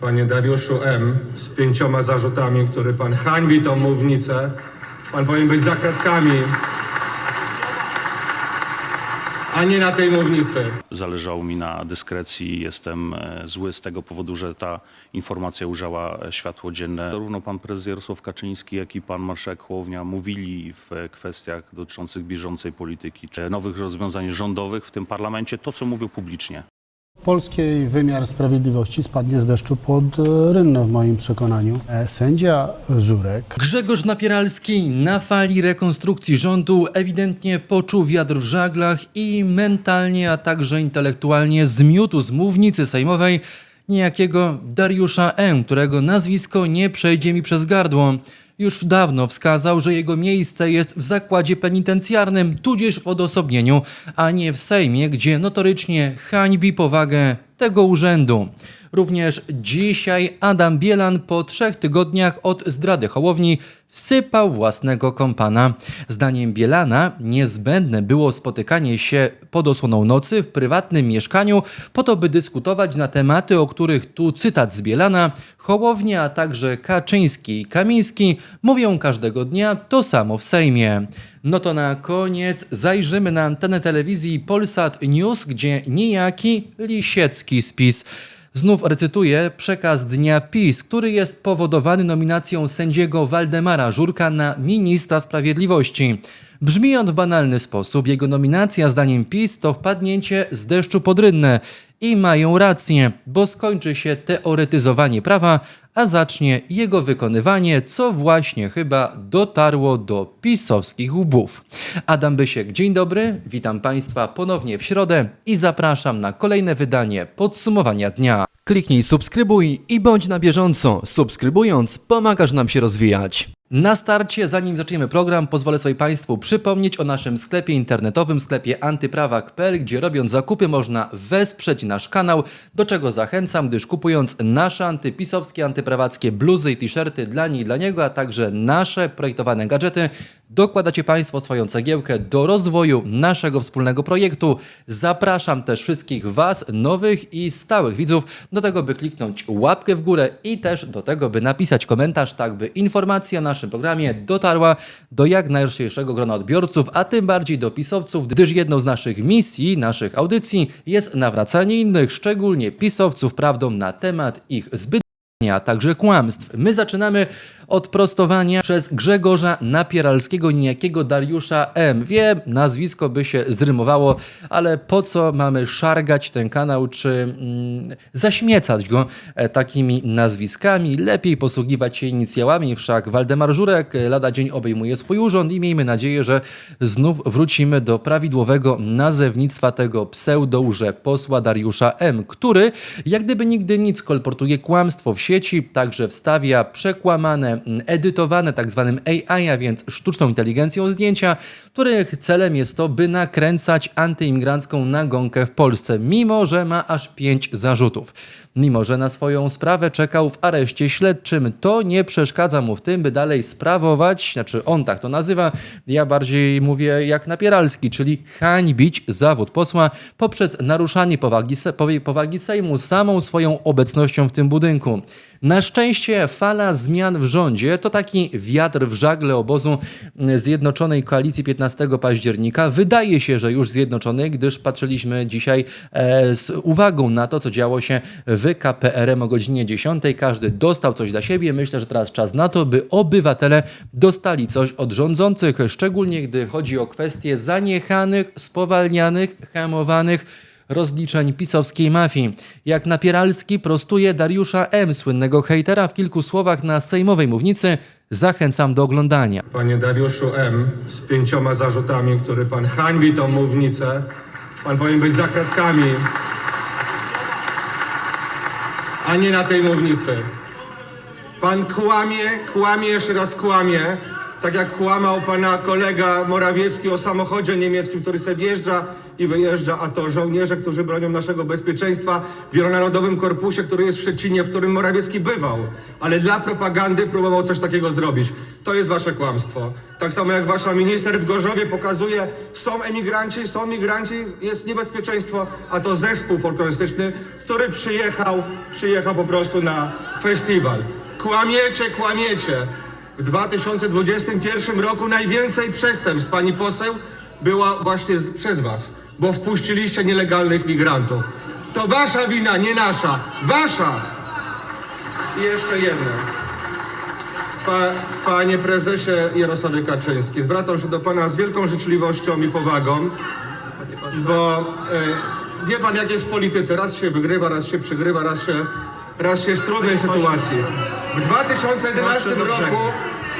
Panie Dariuszu M. z pięcioma zarzutami, który pan hańbi tą mównicę. Pan powinien być za kratkami, a nie na tej mównicy. Zależało mi na dyskrecji. Jestem e, zły z tego powodu, że ta informacja ujrzała e, światło dzienne. Zarówno pan prezes Jarosław Kaczyński, jak i pan marszałek Hołownia mówili w e, kwestiach dotyczących bieżącej polityki, czy nowych rozwiązań rządowych w tym parlamencie, to co mówił publicznie. Polski wymiar sprawiedliwości spadnie z deszczu pod e, rynnę w moim przekonaniu. E, Sędzia Żurek Grzegorz Napieralski na fali rekonstrukcji rządu ewidentnie poczuł wiatr w żaglach i mentalnie, a także intelektualnie zmiótł z mównicy sejmowej niejakiego Dariusza M., którego nazwisko nie przejdzie mi przez gardło. Już dawno wskazał, że jego miejsce jest w zakładzie penitencjarnym, tudzież w odosobnieniu, a nie w Sejmie, gdzie notorycznie hańbi powagę tego urzędu. Również dzisiaj Adam Bielan po trzech tygodniach od zdrady Hołowni wsypał własnego kompana. Zdaniem Bielana niezbędne było spotykanie się pod osłoną nocy w prywatnym mieszkaniu po to, by dyskutować na tematy, o których tu cytat z Bielana Hołownia, a także Kaczyński i Kamiński mówią każdego dnia to samo w Sejmie. No to na koniec zajrzymy na antenę telewizji Polsat News, gdzie niejaki Lisiecki spis. Znów recytuję przekaz dnia PiS, który jest powodowany nominacją sędziego Waldemara Żurka na ministra sprawiedliwości. Brzmi on w banalny sposób. Jego nominacja, zdaniem PiS, to wpadnięcie z deszczu pod rynnę. I mają rację, bo skończy się teoretyzowanie prawa, a zacznie jego wykonywanie, co właśnie chyba dotarło do pisowskich łbów. Adam Bysiek, dzień dobry, witam Państwa ponownie w środę i zapraszam na kolejne wydanie podsumowania dnia. Kliknij subskrybuj i bądź na bieżąco. Subskrybując, pomagasz nam się rozwijać. Na starcie, zanim zaczniemy program, pozwolę sobie Państwu przypomnieć o naszym sklepie internetowym, sklepie antyprawak.pl, gdzie robiąc zakupy można wesprzeć nasz kanał, do czego zachęcam, gdyż kupując nasze antypisowskie, antyprawackie bluzy i t-shirty dla niej i dla niego, a także nasze projektowane gadżety, dokładacie Państwo swoją cegiełkę do rozwoju naszego wspólnego projektu. Zapraszam też wszystkich Was, nowych i stałych widzów, do tego, by kliknąć łapkę w górę i też do tego, by napisać komentarz, tak by informacja o naszym programie dotarła do jak najszerszego grona odbiorców, a tym bardziej do pisowców, gdyż jedną z naszych misji, naszych audycji jest nawracanie innych, szczególnie pisowców, prawdą na temat ich zbyt a także kłamstw. My zaczynamy od prostowania przez Grzegorza Napieralskiego, niejakiego Dariusza M. Wiem, nazwisko by się zrymowało, ale po co mamy szargać ten kanał, czy mm, zaśmiecać go e, takimi nazwiskami? Lepiej posługiwać się inicjałami, wszak Waldemar Żurek e, lada dzień obejmuje swój urząd i miejmy nadzieję, że znów wrócimy do prawidłowego nazewnictwa tego pseudouże posła Dariusza M., który jak gdyby nigdy nic kolportuje kłamstwo w sieci, także wstawia przekłamane, edytowane tak zwanym AI, a więc sztuczną inteligencją zdjęcia, których celem jest to, by nakręcać antyimigrancką nagonkę w Polsce, mimo że ma aż pięć zarzutów. Mimo, że na swoją sprawę czekał w areszcie śledczym, to nie przeszkadza mu w tym, by dalej sprawować, znaczy on tak to nazywa, ja bardziej mówię jak Napieralski, czyli hańbić zawód posła poprzez naruszanie powagi, powagi Sejmu samą swoją obecnością w tym budynku. Na szczęście fala zmian w rządzie to taki wiatr w żagle obozu Zjednoczonej Koalicji 15 października. Wydaje się, że już zjednoczonej, gdyż patrzyliśmy dzisiaj e, z uwagą na to, co działo się w KPRM o godzinie 10. Każdy dostał coś dla siebie. Myślę, że teraz czas na to, by obywatele dostali coś od rządzących, szczególnie gdy chodzi o kwestie zaniechanych, spowalnianych, hamowanych rozliczeń pisowskiej mafii. Jak Napieralski prostuje Dariusza M., słynnego hejtera w kilku słowach na sejmowej mównicy, zachęcam do oglądania. Panie Dariuszu M. z pięcioma zarzutami, który pan hańbi tą mównicę. Pan powinien być za kratkami, a nie na tej mównicy. Pan kłamie, kłamie, jeszcze raz kłamie, tak jak kłamał pana kolega Morawiecki o samochodzie niemieckim, który sobie wjeżdża i wyjeżdża, a to żołnierze, którzy bronią naszego bezpieczeństwa w Wielonarodowym Korpusie, który jest w Szczecinie, w którym Morawiecki bywał, ale dla propagandy próbował coś takiego zrobić. To jest wasze kłamstwo. Tak samo jak wasza minister w Gorzowie pokazuje, są emigranci, są migranci, jest niebezpieczeństwo, a to zespół folklorystyczny, który przyjechał, przyjechał po prostu na festiwal. Kłamiecie, kłamiecie. W 2021 roku najwięcej przestępstw, pani poseł, była właśnie z, przez was, bo wpuściliście nielegalnych migrantów. To wasza wina, nie nasza. Wasza! I jeszcze jedno. Pa, panie prezesie Jarosławie Kaczyński, zwracam się do pana z wielką życzliwością i powagą, bo e, wie pan jak jest w polityce, raz się wygrywa, raz się przegrywa, raz się, raz się jest w trudnej sytuacji. W 2011 roku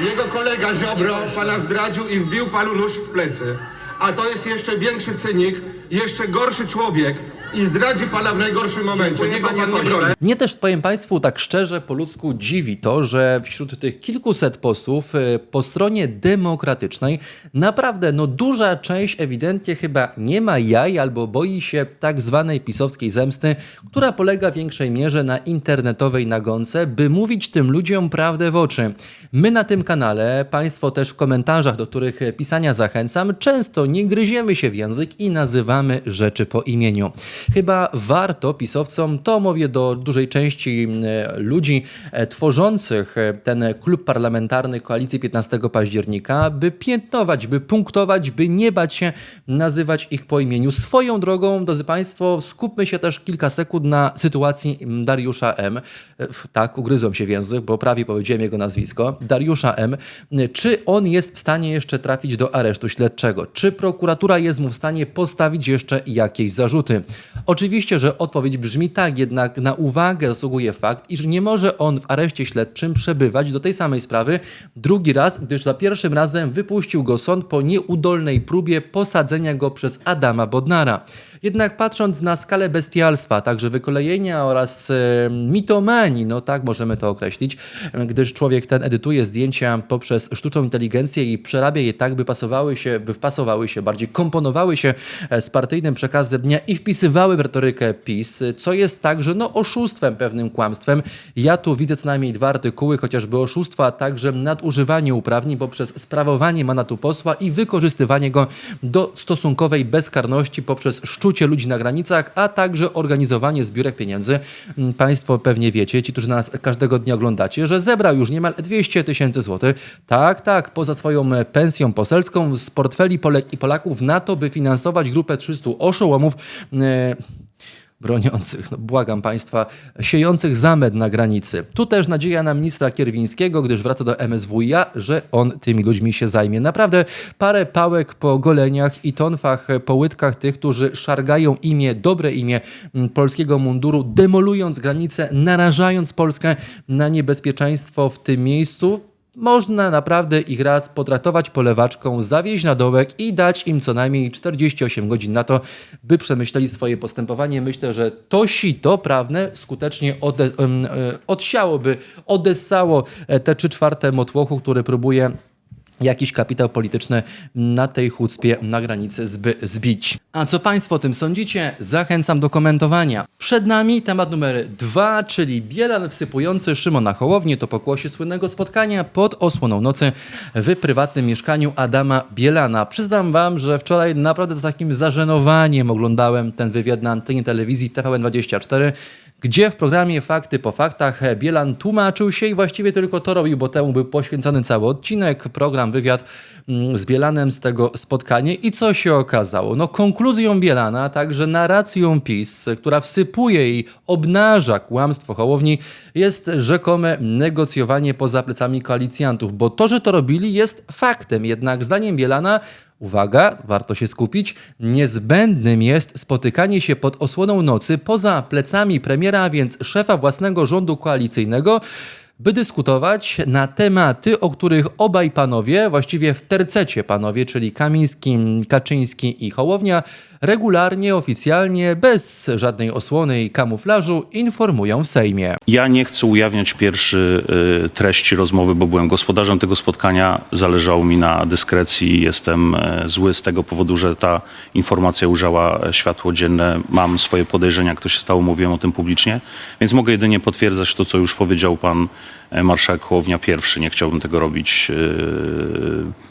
jego kolega Ziobro pana zdradził i wbił panu nóż w plecy. A to jest jeszcze większy cynik, jeszcze gorszy człowiek i zdradzi pana w najgorszym momencie. Niego pan nie broni. Mnie też, powiem Państwu, tak szczerze, po ludzku dziwi to, że wśród tych kilkuset posłów e, po stronie demokratycznej naprawdę no, duża część ewidentnie chyba nie ma jaj albo boi się tak zwanej pisowskiej zemsty, która polega w większej mierze na internetowej nagonce, by mówić tym ludziom prawdę w oczy. My na tym kanale, Państwo też w komentarzach, do których pisania zachęcam, często nie gryziemy się w język i nazywamy rzeczy po imieniu. Chyba warto pisowcom, to mówię do dużej części e, ludzi e, tworzących e, ten klub parlamentarny Koalicji 15 października, by piętnować, by punktować, by nie bać się nazywać ich po imieniu. Swoją drogą, drodzy Państwo, skupmy się też kilka sekund na sytuacji Dariusza M. Tak, ugryzłem się w język, bo prawie powiedziałem jego nazwisko. Dariusza M. Czy on jest w stanie jeszcze trafić do aresztu śledczego? Czy prokuratura jest mu w stanie postawić jeszcze jakieś zarzuty? Oczywiście, że odpowiedź brzmi tak, jednak na uwagę zasługuje fakt, iż nie może on w areszcie śledczym przebywać do tej samej sprawy drugi raz, gdyż za pierwszym razem wypuścił go sąd po nieudolnej próbie posadzenia go przez Adama Bodnara. Jednak patrząc na skalę bestialstwa, także wykolejenia oraz e, mitomanii, no tak możemy to określić, gdyż człowiek ten edytuje zdjęcia poprzez sztuczną inteligencję i przerabia je tak, by pasowały się, by wpasowały się, bardziej komponowały się e, z partyjnym przekazem dnia i wpisywały w retorykę PiS, co jest także no, oszustwem, pewnym kłamstwem. Ja tu widzę co najmniej dwa artykuły, chociażby oszustwa, a także nadużywanie uprawnień poprzez sprawowanie mandatu posła i wykorzystywanie go do stosunkowej bezkarności poprzez szczucie ludzi na granicach, a także organizowanie zbiórek pieniędzy. Mm, Państwo pewnie wiecie, ci, którzy nas każdego dnia oglądacie, że zebrał już niemal 200 tysięcy złotych. Tak, tak, poza swoją e, pensją poselską z portfeli Polek i Polaków na to, by finansować grupę 300 oszołomów. Broniących, no błagam Państwa, siejących zamęt na granicy. Tu też nadzieja na ministra Kierwińskiego, gdyż wraca do MSWiA, że on tymi ludźmi się zajmie. Naprawdę parę pałek po goleniach i tonfach po łydkach tych, którzy szargają imię, dobre imię mm, polskiego munduru, demolując granice, narażając Polskę na niebezpieczeństwo w tym miejscu. Można naprawdę ich raz potraktować polewaczką, zawieźć na dołek i dać im co najmniej 48 godzin na to, by przemyśleli swoje postępowanie. Myślę, że to sito prawne skutecznie ode, e, odsiałoby, odessało e, te 3 czwarte motłochu, który próbuje jakiś kapitał polityczny na tej chucpie na granicy zby, zbić. A co Państwo o tym sądzicie? Zachęcam do komentowania. Przed nami temat numer dwa, czyli Bielan wsypujący Szymona Hołownię. To pokłosie słynnego spotkania pod osłoną nocy w prywatnym mieszkaniu Adama Bielana. Przyznam Wam, że wczoraj naprawdę z takim zażenowaniem oglądałem ten wywiad na antenie telewizji TVN24 gdzie w programie Fakty po faktach Bielan tłumaczył się i właściwie tylko to robił, bo temu był poświęcony cały odcinek, program, wywiad mm, z Bielanem z tego spotkania. I co się okazało? No konkluzją Bielana, także narracją PiS, która wsypuje i obnaża kłamstwo Hołowni, jest rzekome negocjowanie poza plecami koalicjantów, bo to, że to robili jest faktem. Jednak zdaniem Bielana Uwaga, warto się skupić. Niezbędnym jest spotykanie się pod osłoną nocy poza plecami premiera, a więc szefa własnego rządu koalicyjnego, by dyskutować na tematy, o których obaj panowie, właściwie w tercecie panowie, czyli Kamiński, Kaczyński i Hołownia, regularnie, oficjalnie, bez żadnej osłony i kamuflażu informują w Sejmie. Ja nie chcę ujawniać pierwszy y, treści rozmowy, bo byłem gospodarzem tego spotkania. Zależało mi na dyskrecji. Jestem e, zły z tego powodu, że ta informacja ujrzała e, światło dzienne. Mam swoje podejrzenia, jak to się stało, mówiłem o tym publicznie. Więc mogę jedynie potwierdzać to, co już powiedział pan marszałek Hołownia pierwszy. Nie chciałbym tego robić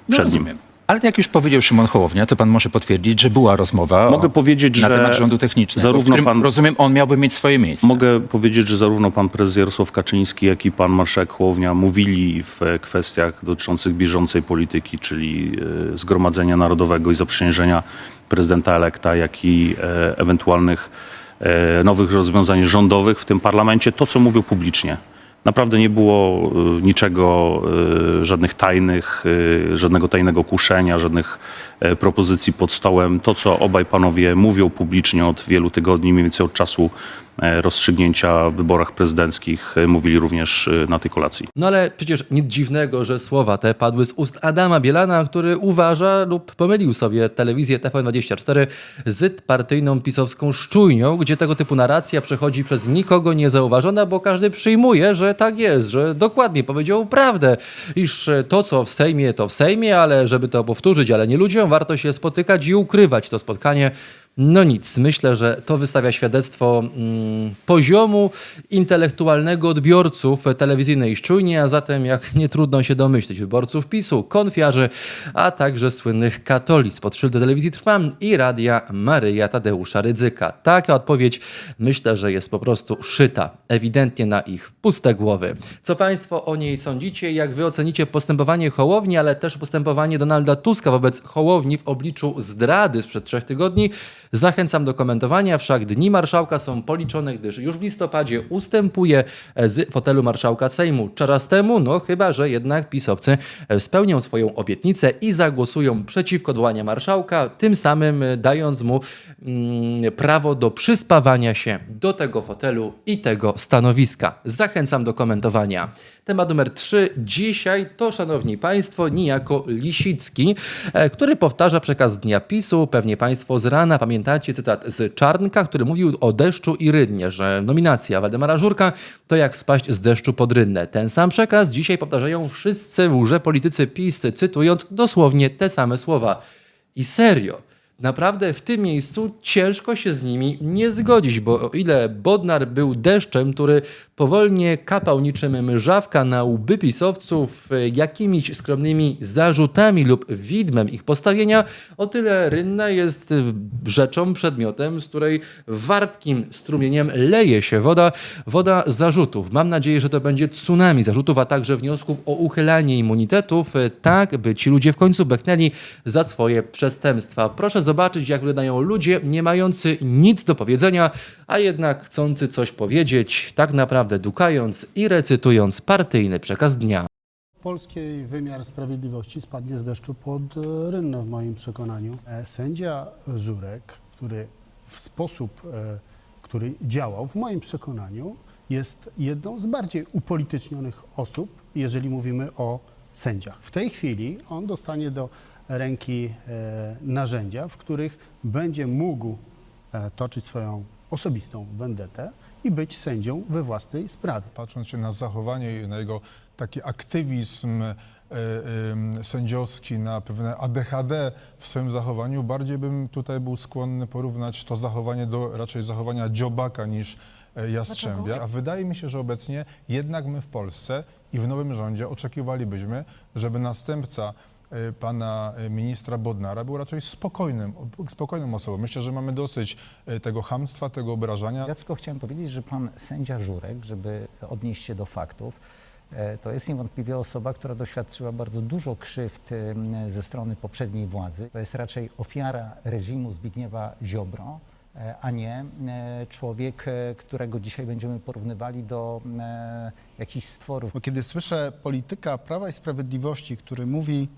e, przed nim. Ale jak już powiedział Szymon Hołownia, to pan może potwierdzić, że była rozmowa Mogę o, powiedzieć, na że temat rządu technicznego, zarówno w którym, pan- rozumiem, on miałby mieć swoje miejsce. Mogę powiedzieć, że zarówno pan prezes Jarosław Kaczyński, jak i pan marszałek Hołownia mówili w e, kwestiach dotyczących bieżącej polityki, czyli e, Zgromadzenia Narodowego i zaprzysiężenia prezydenta elekta, jak i e, ewentualnych e, nowych rozwiązań rządowych w tym parlamencie, to co mówił publicznie. Naprawdę nie było e, niczego, e, żadnych tajnych, e, żadnego tajnego kuszenia, żadnych e, propozycji pod stołem. To, co obaj panowie mówią publicznie od wielu tygodni, mniej więcej od czasu rozstrzygnięcia w wyborach prezydenckich, e, mówili również e, na tej kolacji. No ale przecież nic dziwnego, że słowa te padły z ust Adama Bielana, który uważa lub pomylił sobie telewizję TVN24 z partyjną pisowską szczujnią, gdzie tego typu narracja przechodzi przez nikogo niezauważona, bo każdy przyjmuje, że tak jest, że dokładnie powiedział prawdę, iż to, co w Sejmie, to w Sejmie, ale żeby to powtórzyć, ale nie ludziom, warto się spotykać i ukrywać to spotkanie. No nic, myślę, że to wystawia świadectwo mm, poziomu intelektualnego odbiorców telewizyjnej szczujni, a zatem, jak nie trudno się domyślić, wyborców PiSu, konfiarzy, a także słynnych katolic pod szyldem telewizji Trwam i radia Maryja Tadeusza Rydzyka. Taka odpowiedź myślę, że jest po prostu szyta, ewidentnie na ich puste głowy. Co Państwo o niej sądzicie? Jak Wy ocenicie postępowanie Hołowni, ale też postępowanie Donalda Tuska wobec Hołowni w obliczu zdrady sprzed trzech tygodni? Zachęcam do komentowania, wszak dni marszałka są policzone, gdyż już w listopadzie ustępuje z fotelu marszałka Sejmu. Czas temu, no chyba, że jednak pisowcy spełnią swoją obietnicę i zagłosują przeciwko odwołaniu marszałka, tym samym dając mu mm, prawo do przyspawania się do tego fotelu i tego stanowiska. Zachęcam do komentowania. Temat numer 3 dzisiaj to, szanowni państwo, niejako Lisicki, e, który powtarza przekaz dnia PiSu. Pewnie państwo z rana pamiętacie cytat z Czarnka, który mówił o deszczu i rynnie, że nominacja Waldemara Żurka to jak spaść z deszczu pod rynnę. Ten sam przekaz dzisiaj powtarzają wszyscy łże politycy PiS, cytując dosłownie te same słowa. I serio. Naprawdę w tym miejscu ciężko się z nimi nie zgodzić, bo o ile Bodnar był deszczem, który powolnie kapał niczym mrzawka na łby pisowców e, jakimiś skromnymi zarzutami lub widmem ich postawienia, o tyle Rynna jest e, rzeczą, przedmiotem, z której wartkim strumieniem leje się woda, woda zarzutów. Mam nadzieję, że to będzie tsunami zarzutów, a także wniosków o uchylanie immunitetów, e, tak by ci ludzie w końcu beknęli za swoje przestępstwa. Proszę zobaczyć, jak wyglądają ludzie nie mający nic do powiedzenia, a jednak chcący coś powiedzieć, tak naprawdę dukając i recytując partyjny przekaz dnia. Polski wymiar sprawiedliwości spadnie z deszczu pod e, rynnę w moim przekonaniu. E, Sędzia Żurek, który w sposób, e, który działał w moim przekonaniu, jest jedną z bardziej upolitycznionych osób, jeżeli mówimy o sędziach. W tej chwili on dostanie do ręki e, narzędzia, w których będzie mógł e, toczyć swoją osobistą wendetę i być sędzią we własnej sprawie. patrząc się na zachowanie i na jego taki aktywizm e, sędziowski, na pewne ADHD w swoim zachowaniu, bardziej bym tutaj był skłonny porównać to zachowanie do raczej zachowania dziobaka niż jastrzębia. A wydaje mi się, że obecnie jednak my w Polsce i w nowym rządzie oczekiwalibyśmy, żeby następca pana e, ministra Bodnara był raczej spokojnym, spokojną osobą. Myślę, że mamy dosyć e, tego hamstwa, tego obrażania. Ja tylko chciałem powiedzieć, że pan sędzia Żurek, żeby odnieść się do faktów, e, to jest niewątpliwie osoba, która doświadczyła bardzo dużo krzywd ze strony poprzedniej władzy. To jest raczej ofiara reżimu Zbigniewa Ziobro, e, a nie e, człowiek, e, którego dzisiaj będziemy porównywali do e, jakichś stworów. Bo kiedy słyszę polityka Prawa i Sprawiedliwości, który mówi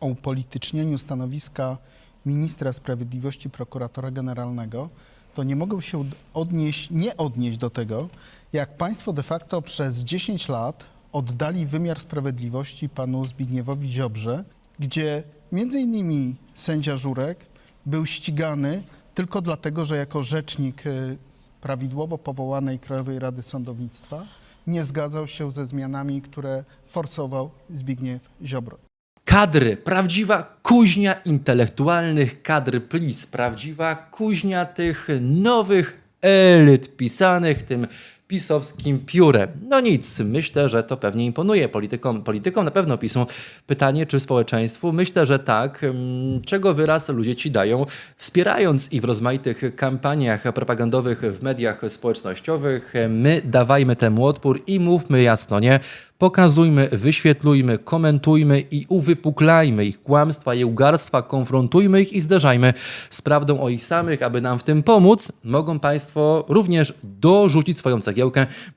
o upolitycznieniu stanowiska ministra sprawiedliwości, prokuratora generalnego, to nie mogą się odnieść, nie odnieść do tego, jak państwo de facto przez 10 lat oddali wymiar sprawiedliwości panu Zbigniewowi Ziobrze, gdzie między innymi sędzia Żurek był ścigany tylko dlatego, że jako rzecznik y, prawidłowo powołanej Krajowej Rady Sądownictwa nie zgadzał się ze zmianami, które forsował Zbigniew Ziobro. Kadry, prawdziwa kuźnia intelektualnych kadr PLIS, prawdziwa kuźnia tych nowych elit pisanych tym pisowskim piórem. No nic, myślę, że to pewnie imponuje politykom, politykom na pewno piszą. Pytanie, czy społeczeństwu? Myślę, że tak. Mm, Czego wyraz ludzie ci dają, wspierając ich w rozmaitych kampaniach propagandowych w mediach społecznościowych. My dawajmy temu odpór i mówmy jasno, nie? Pokazujmy, wyświetlujmy, komentujmy i uwypuklajmy ich kłamstwa i ugarstwa, konfrontujmy ich i zderzajmy z prawdą o ich samych, aby nam w tym pomóc. Mogą Państwo również dorzucić swoją cegiełkę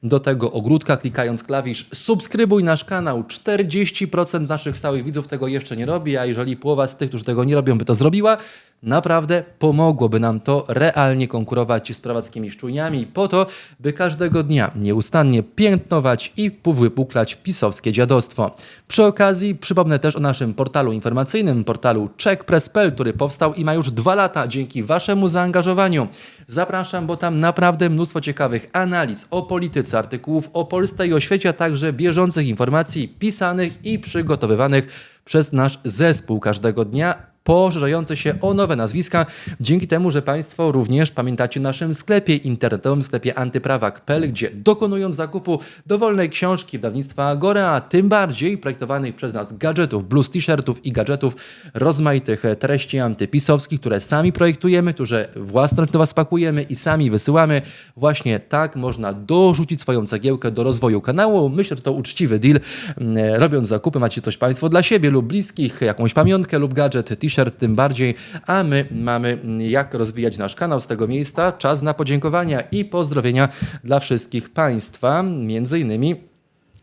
do tego ogródka, klikając klawisz subskrybuj nasz kanał. 40% z naszych stałych widzów tego jeszcze nie robi, a jeżeli połowa z tych, którzy tego nie robią, by to zrobiła, Naprawdę pomogłoby nam to realnie konkurować z prawackimi szczujniami po to, by każdego dnia nieustannie piętnować i wypuklać pisowskie dziadostwo. Przy okazji przypomnę też o naszym portalu informacyjnym, portalu checkpress.pl, który powstał i ma już dwa lata dzięki Waszemu zaangażowaniu. Zapraszam, bo tam naprawdę mnóstwo ciekawych analiz o polityce, artykułów o Polsce i o świecie, a także bieżących informacji pisanych i przygotowywanych przez nasz zespół każdego dnia poszerzające się o nowe nazwiska, dzięki temu, że Państwo również pamiętacie o naszym sklepie internetowym, sklepie antyprawak.pl, gdzie dokonując zakupu dowolnej książki wydawnictwa Agora, tym bardziej projektowanych przez nas gadżetów, blues, t-shirtów i gadżetów rozmaitych treści antypisowskich, które sami projektujemy, które własnoręcznie do Was pakujemy i sami wysyłamy, właśnie tak można dorzucić swoją cegiełkę do rozwoju kanału. Myślę, że to uczciwy deal. Mm, Robiąc zakupy macie coś Państwo dla siebie lub bliskich, jakąś pamiątkę lub gadżet, t-shirt tym bardziej, a my mamy mm, jak rozwijać nasz kanał z tego miejsca. Czas na podziękowania i pozdrowienia dla wszystkich Państwa, między innymi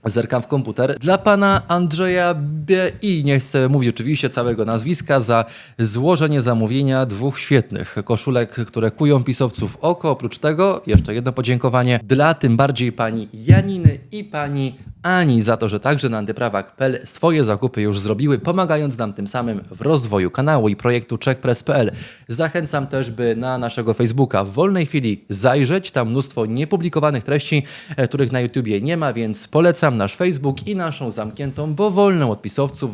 Zerkam w komputer. Dla pana Andrzeja B. i nie chcę mówić oczywiście całego nazwiska, za złożenie zamówienia dwóch świetnych koszulek, które kują pisowców oko. Oprócz tego jeszcze jedno podziękowanie dla tym bardziej pani Janiny i pani Ani za to, że także na antyprawak.pl swoje zakupy już zrobiły, pomagając nam tym samym w rozwoju kanału i projektu checkpress.pl. Zachęcam też, by na naszego Facebooka w wolnej chwili zajrzeć. Tam mnóstwo niepublikowanych treści, e, których na YouTubie nie ma, więc polecam nasz Facebook i naszą zamkniętą, bo wolną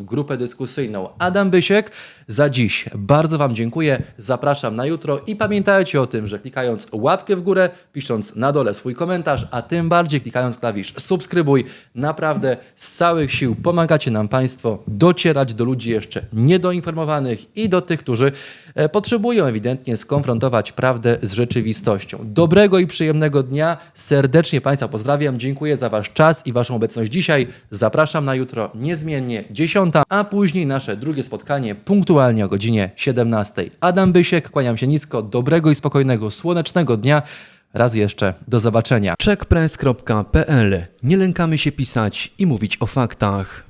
grupę dyskusyjną. Adam Bysiek, za dziś bardzo Wam dziękuję. Zapraszam na jutro i pamiętajcie o tym, że klikając łapkę w górę, pisząc na dole swój komentarz, a tym bardziej klikając klawisz subskrybuj, naprawdę z całych sił pomagacie nam Państwo docierać do ludzi jeszcze niedoinformowanych i do tych, którzy e, potrzebują ewidentnie skonfrontować prawdę z rzeczywistością. Dobrego i przyjemnego dnia. Serdecznie Państwa pozdrawiam. Dziękuję za Wasz czas i Waszą obecność dzisiaj. Zapraszam na jutro niezmiennie 10, a później nasze drugie spotkanie punktualnie o godzinie 17. Adam Bysiek, kłaniam się nisko. Dobrego i spokojnego, słonecznego dnia. Raz jeszcze, do zobaczenia. checkpress.pl. Nie lękamy się pisać i mówić o faktach.